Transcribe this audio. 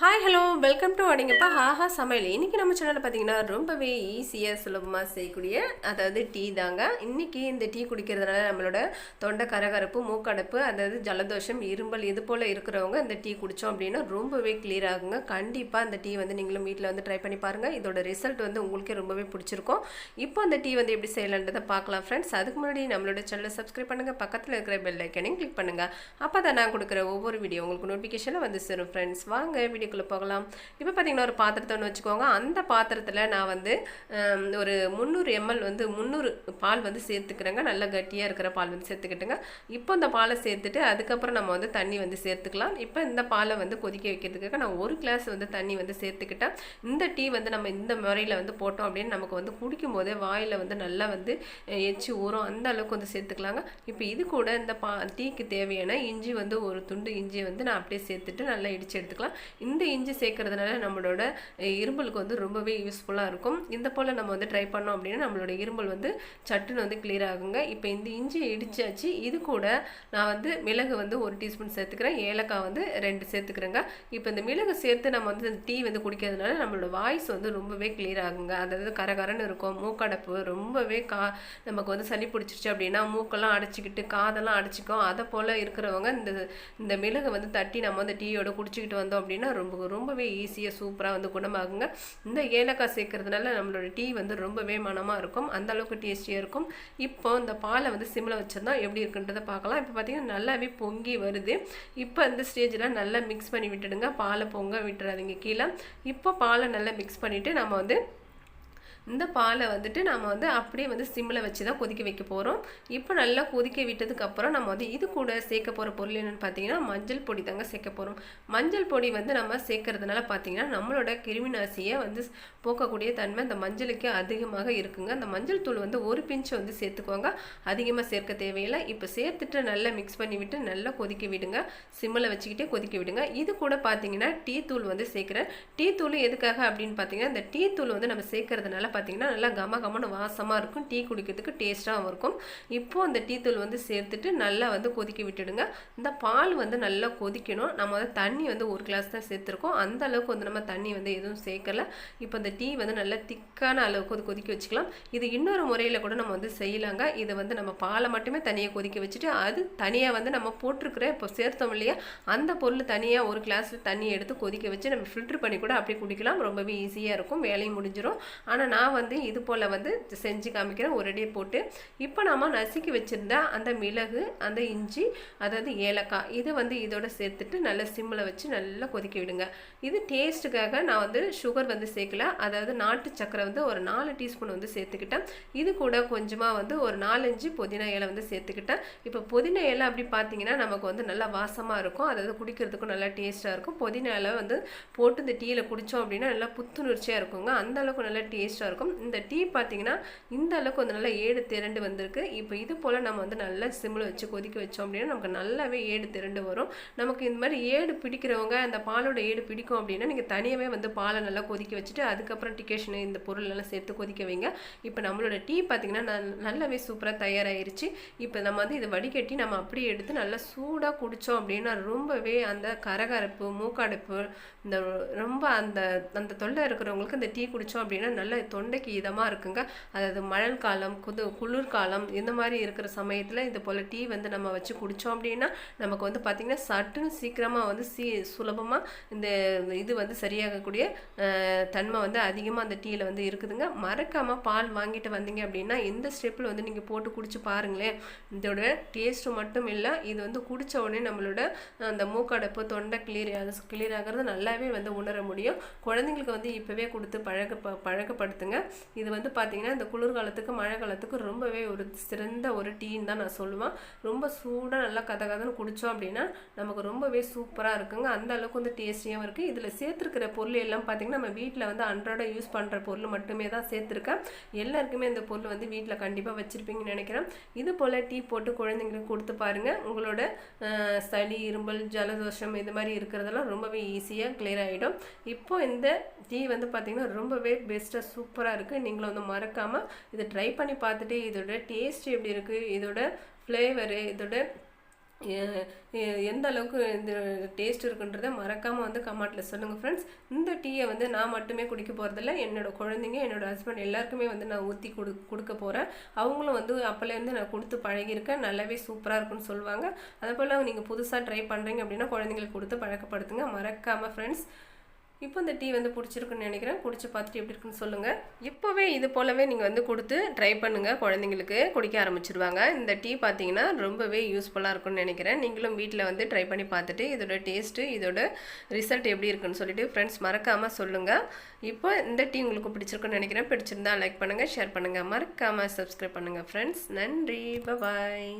Hi hello welcome to அடிங்கப்பா ஹாஹா சமையல். இன்றைக்கி நம்ம சேனலில் பார்த்தீங்கன்னா ரொம்பவே ஈஸியாக சுலபமாக செய்யக்கூடிய அதாவது டீ தாங்க. இன்றைக்கி இந்த டீ குடிக்கிறதுனால நம்மளோட தொண்டை கரகரப்பு மூக்கடைப்பு அதாவது ஜலதோஷம் இரும்பல் இது போல் இருக்கிறவங்க இந்த டீ குடித்தோம் அப்படின்னா ரொம்பவே கிளியர் ஆகுங்க. கண்டிப்பாக அந்த டீ வந்து நீங்களும் வீட்டில் வந்து ட்ரை பண்ணி பாருங்கள் இதோட ரிசல்ட் வந்து உங்களுக்கே ரொம்பவே பிடிச்சிருக்கும். இப்போ அந்த டீ வந்து எப்படி செய்யலான்றதை பார்க்கலாம் ஃப்ரெண்ட்ஸ் அதுக்கு முன்னாடி நம்மளோட சேனலை சப்ஸ்கிரைப் பண்ணுங்கள் பக்கத்தில் இருக்கிற பெல் ஐக்கனையும் கிளிக் பண்ணுங்கள் அப்போ தான் நான் கொடுக்குற ஒவ்வொரு வீடியோ உங்களுக்கு நோட்டிஃபிகேஷனில் வந்து சேரும் ஃப்ரெண்ட்ஸ் வாங்க வீடியோக்குள்ளே போகலாம். இப்போ பார்த்தீங்கன்னா ஒரு பாத்திரத்தை ஒன்று வச்சுக்கோங்க. அந்த பாத்திரத்தில் நான் வந்து ஒரு முந்நூறு எம்எல் வந்து முந்நூறு பால் வந்து சேர்த்துக்கிறேங்க. நல்லா கட்டியாக இருக்கிற பால் வந்து சேர்த்துக்கிட்டுங்க. இப்போ இந்த பாலை சேர்த்துட்டு அதுக்கப்புறம் நம்ம வந்து தண்ணி வந்து சேர்த்துக்கலாம். இப்போ இந்த பாலை வந்து கொதிக்க வைக்கிறதுக்காக நான் ஒரு கிளாஸ் வந்து தண்ணி வந்து சேர்த்துக்கிட்டேன் இந்த டீ வந்து நம்ம இந்த முறையில் வந்து போட்டோம் அப்படின்னு நமக்கு வந்து குடிக்கும் போதே வாயில் வந்து நல்லா வந்து எச்சு ஊறும். அந்த அளவுக்கு வந்து சேர்த்துக்கலாங்க. இப்போ இது கூட இந்த பா டீக்கு தேவையான இஞ்சி வந்து ஒரு துண்டு இஞ்சி வந்து நான் அப்படியே சேர்த்துட்டு நல்லா இடித்து எடுத்துக்கலாம். இந்த இஞ்சி சேர்க்கறதுனால நம்மளோட இரும்பலுக்கு வந்து ரொம்பவே யூஸ்ஃபுல்லாக இருக்கும். இந்த போல் நம்ம வந்து ட்ரை பண்ணோம் அப்படின்னா நம்மளோட இரும்பல் வந்து சட்டுன்னு வந்து கிளியர் ஆகுங்க. இப்போ இந்த இஞ்சி இடிச்சாச்சு இது கூட நான் வந்து மிளகு வந்து ஒரு டீஸ்பூன் சேர்த்துக்கிறேன். ஏலக்காய் வந்து ரெண்டு சேர்த்துக்கிறேங்க. இப்போ இந்த மிளகு சேர்த்து நம்ம வந்து டீ வந்து குடிக்கிறதுனால நம்மளோட வாய்ஸ் வந்து ரொம்பவே கிளியர் ஆகுங்க. அதாவது கரகரன்னு இருக்கும். மூக்கடைப்பு ரொம்பவே கா நமக்கு வந்து சளி பிடிச்சிருச்சு அப்படின்னா மூக்கெல்லாம் அடைச்சிக்கிட்டு காதெல்லாம் அடைச்சிக்கும். அதை போல் இருக்கிறவங்க இந்த இந்த மிளகு வந்து தட்டி நம்ம வந்து டீயோட குடிச்சிக்கிட்டு வந்தோம் அப்படின்னா ரொம்ப ரொம்பவே ஈஸியாக சூப்பராக வந்து குணமாகுங்க. இந்த ஏலக்காய் சேர்க்கறதுனால நம்மளோட டீ வந்து ரொம்பவே மனமாக இருக்கும். அந்த அளவுக்கு டேஸ்டியாக இருக்கும். இப்போ இந்த பாலை வந்து சிம்மில் வச்சுருந்தா எப்படி இருக்குன்றதை பார்க்கலாம். இப்போ பார்த்தீங்கன்னா நல்லாவே பொங்கி வருது. இப்போ அந்த ஸ்டேஜில் நல்லா மிக்ஸ் பண்ணி விட்டுடுங்க. பாலை பொங்க விட்டுறாதீங்க கீழே. இப்போ பாலை நல்லா மிக்ஸ் பண்ணிவிட்டு நம்ம வந்து இந்த பாலை வந்துட்டு நம்ம வந்து அப்படியே வந்து சிம்மில் வச்சு தான் கொதிக்க வைக்க போகிறோம் இப்போ நல்லா கொதிக்க விட்டதுக்கப்புறம் நம்ம வந்து இது கூட சேர்க்க போகிற பொருள் என்னென்னு பார்த்தீங்கன்னா மஞ்சள் பொடி தாங்க சேர்க்க போகிறோம் மஞ்சள் பொடி வந்து நம்ம சேர்க்கறதுனால பார்த்தீங்கன்னா நம்மளோட கிருமிநாசியை வந்து போக்கக்கூடிய தன்மை அந்த மஞ்சளுக்கு அதிகமாக இருக்குங்க. அந்த மஞ்சள் தூள் வந்து ஒரு பிஞ்சு வந்து சேர்த்துக்கோங்க. அதிகமாக சேர்க்க தேவையில்லை. இப்போ சேர்த்துட்டு நல்லா மிக்ஸ் பண்ணி விட்டு நல்லா கொதிக்க விடுங்க. சிம்மில் வச்சுக்கிட்டே கொதிக்க விடுங்க. இது கூட பார்த்தீங்கன்னா டீ தூள் வந்து சேர்க்குறேன். டீ தூள் எதுக்காக அப்படின்னு பார்த்தீங்கன்னா இந்த டீ தூள் வந்து நம்ம சேர்க்கறதுனால பார்த்தீங்கன்னா நல்லா கம கமன்னு வாசமாக இருக்கும். டீ குடிக்கிறதுக்கு டேஸ்ட்டாகவும் இருக்கும். இப்போது அந்த டீ தூள் வந்து சேர்த்துட்டு நல்லா வந்து கொதிக்க விட்டுடுங்க. இந்த பால் வந்து நல்லா கொதிக்கணும். நம்ம வந்து தண்ணி வந்து ஒரு கிளாஸ் தான் சேர்த்துருக்கோம். அந்த அளவுக்கு வந்து நம்ம தண்ணி வந்து எதுவும் சேர்க்கல. இப்போ இந்த டீ வந்து நல்லா திக்கான அளவுக்கு வந்து கொதிக்க வச்சுக்கலாம். இது இன்னொரு முறையில் கூட நம்ம வந்து செய்யலாங்க. இதை வந்து நம்ம பாலை மட்டுமே தனியாக கொதிக்க வச்சுட்டு அது தனியாக வந்து நம்ம போட்டிருக்கிற இப்போ சேர்த்தோம் இல்லையா? அந்த பொருள் தனியாக ஒரு கிளாஸில் தண்ணி எடுத்து கொதிக்க வச்சு நம்ம ஃபில்ட்ரு பண்ணி கூட அப்படியே குடிக்கலாம். ரொம்பவே ஈஸியாக இருக்கும். வேலையும் முடிஞ்சிடும் ஆனால் நான் நான் வந்து இது போல் வந்து செஞ்சு காமிக்கிறேன். ஒரேடியே போட்டு இப்போ நாம் நசுக்கி வச்சுருந்த அந்த மிளகு அந்த இஞ்சி அதாவது ஏலக்காய் இதை வந்து இதோட சேர்த்துட்டு நல்லா சிம்மில் வச்சு நல்லா கொதிக்க விடுங்க. இது டேஸ்ட்டுக்காக நான் வந்து சுகர் வந்து சேர்க்கல. அதாவது நாட்டு சக்கரை வந்து ஒரு நாலு டீஸ்பூன் வந்து சேர்த்துக்கிட்டேன். இது கூட கொஞ்சமாக வந்து ஒரு நாலஞ்சு புதினா இலை வந்து சேர்த்துக்கிட்டேன். இப்போ புதினா இலை அப்படி பார்த்தீங்கன்னா நமக்கு வந்து நல்லா வாசமாக இருக்கும். அதாவது குடிக்கிறதுக்கும் நல்லா டேஸ்ட்டாக இருக்கும். புதினா இலை வந்து போட்டு இந்த டீயில் குடித்தோம் அப்படின்னா நல்லா புத்துணர்ச்சியாக இருக்குங்க. அந்தளவுக்கு நல்லா டேஸ்ட்டாக இருக்கும் இருக்கும். இந்த டீ பார்த்தீங்கன்னா இந்த அளவுக்கு வந்து நல்லா ஏடு திரண்டு வந்திருக்கு. இப்போ இது போல் நம்ம வந்து நல்லா சிம்மில் வச்சு கொதிக்க வச்சோம் அப்படின்னா நமக்கு நல்லாவே ஏடு திரண்டு வரும். நமக்கு இந்த மாதிரி ஏடு பிடிக்கிறவங்க அந்த பாலோட ஏடு பிடிக்கும் அப்படின்னா நீங்கள் தனியாகவே வந்து பாலை நல்லா கொதிக்க வச்சுட்டு அதுக்கப்புறம் டிகேஷன் இந்த பொருள் எல்லாம் சேர்த்து கொதிக்க வைங்க. இப்போ நம்மளோட டீ பார்த்தீங்கன்னா நல்- நல்லாவே சூப்பராக தயாராகிருச்சு இப்போ நம்ம வந்து இதை வடிகட்டி நம்ம அப்படியே எடுத்து நல்லா சூடாக குடித்தோம் அப்படின்னா ரொம்பவே அந்த கரகரப்பு மூக்கடைப்பு இந்த ரொம்ப அந்த அந்த தொல்லை இருக்கிறவங்களுக்கு இந்த டீ குடித்தோம் அப்படின்னா நல்லா தொண்டைக்கு இதமாக இருக்குங்க. அதாவது மழல் காலம் குது குளிர்காலம் இந்த மாதிரி இருக்கிற சமயத்தில் இது போல் டீ வந்து நம்ம வச்சு குடித்தோம் அப்படின்னா நமக்கு வந்து பார்த்திங்கன்னா சட்டுன்னு சீக்கிரமாக வந்து சீ சுலபமாக இந்த இது வந்து சரியாகக்கூடிய தன்மை வந்து அதிகமாக அந்த டீயில் வந்து இருக்குதுங்க. மறக்காமல் பால் வாங்கிட்டு வந்தீங்க அப்படின்னா இந்த ஸ்டெப்பில் வந்து நீங்கள் போட்டு குடிச்சு பாருங்களேன். இதோட டேஸ்ட்டு மட்டும் இல்லை இது வந்து குடித்த உடனே நம்மளோட அந்த மூக்கடைப்பு தொண்டை கிளியர் அது கிளியர் ஆகிறது நல்லாவே வந்து உணர முடியும். குழந்தைங்களுக்கு வந்து இப்போவே கொடுத்து பழக ப- பாருங்க இது வந்து பார்த்தீங்கன்னா இந்த குளிர்காலத்துக்கு மழை காலத்துக்கு ரொம்பவே ஒரு சிறந்த ஒரு டீன்னு தான் நான் சொல்லுவேன். ரொம்ப சூடாக நல்லா கத கதன்னு குடித்தோம் அப்படின்னா நமக்கு ரொம்பவே சூப்பராக இருக்குங்க. அந்த அளவுக்கு வந்து டேஸ்டியாகவும் இருக்குது இதில் சேர்த்துருக்கிற பொருள் எல்லாம் பார்த்தீங்கன்னா நம்ம வீட்டில் வந்து அன்றாட யூஸ் பண்ணுற பொருள் மட்டுமே தான் சேர்த்துருக்கேன். எல்லாருக்குமே இந்த பொருள் வந்து வீட்டில் கண்டிப்பாக வச்சுருப்பீங்கன்னு நினைக்கிறேன். இது போல் டீ போட்டு குழந்தைங்களுக்கு கொடுத்து பாருங்கள் உங்களோட சளி இரும்பல் ஜலதோஷம் இது மாதிரி இருக்கிறதெல்லாம் ரொம்பவே ஈஸியாக கிளியர் ஆகிடும் இப்போ இந்த டீ வந்து பார்த்திங்கன்னா ரொம்பவே பெஸ்ட்டாக சூப்பராக இருக்குது நீங்களும் வந்து மறக்காமல் இதை ட்ரை பண்ணி பார்த்துட்டு இதோட டேஸ்ட் எப்படி இருக்குது இதோட ஃப்ளேவரு இதோட எந்த அளவுக்கு இந்த டேஸ்ட் இருக்குன்றத மறக்காமல் வந்து கமெண்ட்டில் சொல்லுங்கள் ஃப்ரெண்ட்ஸ் இந்த டீயை வந்து நான் மட்டுமே குடிக்க போகிறதில்ல என்னோட குழந்தைங்க என்னோட ஹஸ்பண்ட் எல்லாருக்குமே வந்து நான் ஊற்றி கொடு கொடுக்க போகிறேன் அவங்களும் வந்து அப்போலேருந்து நான் கொடுத்து பழகியிருக்கேன். நல்லாவே சூப்பராக இருக்குன்னு சொல்லுவாங்க. அதே போல் நீங்கள் புதுசாக ட்ரை பண்ணுறீங்க அப்படின்னா குழந்தைங்களுக்கு கொடுத்து பழக்கப்படுத்துங்க. மறக்காமல் ஃப்ரெண்ட்ஸ் இப்போ இந்த டீ வந்து பிடிச்சிருக்குன்னு நினைக்கிறேன். குடிச்சு பார்த்துட்டு எப்படி இருக்குன்னு சொல்லுங்கள் இப்போவே இது போலவே நீங்கள் வந்து கொடுத்து ட்ரை பண்ணுங்கள் குழந்தைங்களுக்கு குடிக்க ஆரம்பிச்சிருவாங்க. இந்த டீ பார்த்தீங்கன்னா ரொம்பவே யூஸ்ஃபுல்லாக இருக்கும்னு நினைக்கிறேன். நீங்களும் வீட்டில் வந்து ட்ரை பண்ணி பார்த்துட்டு இதோட டேஸ்ட்டு இதோட ரிசல்ட் எப்படி இருக்குன்னு சொல்லிட்டு ஃப்ரெண்ட்ஸ் மறக்காமல் சொல்லுங்கள் இப்போ இந்த டீ உங்களுக்கு பிடிச்சிருக்குன்னு நினைக்கிறேன். பிடிச்சிருந்தா லைக் பண்ணுங்கள் ஷேர் பண்ணுங்கள் மறக்காமல் சப்ஸ்கிரைப் பண்ணுங்கள் ஃப்ரெண்ட்ஸ் நன்றி. பாய்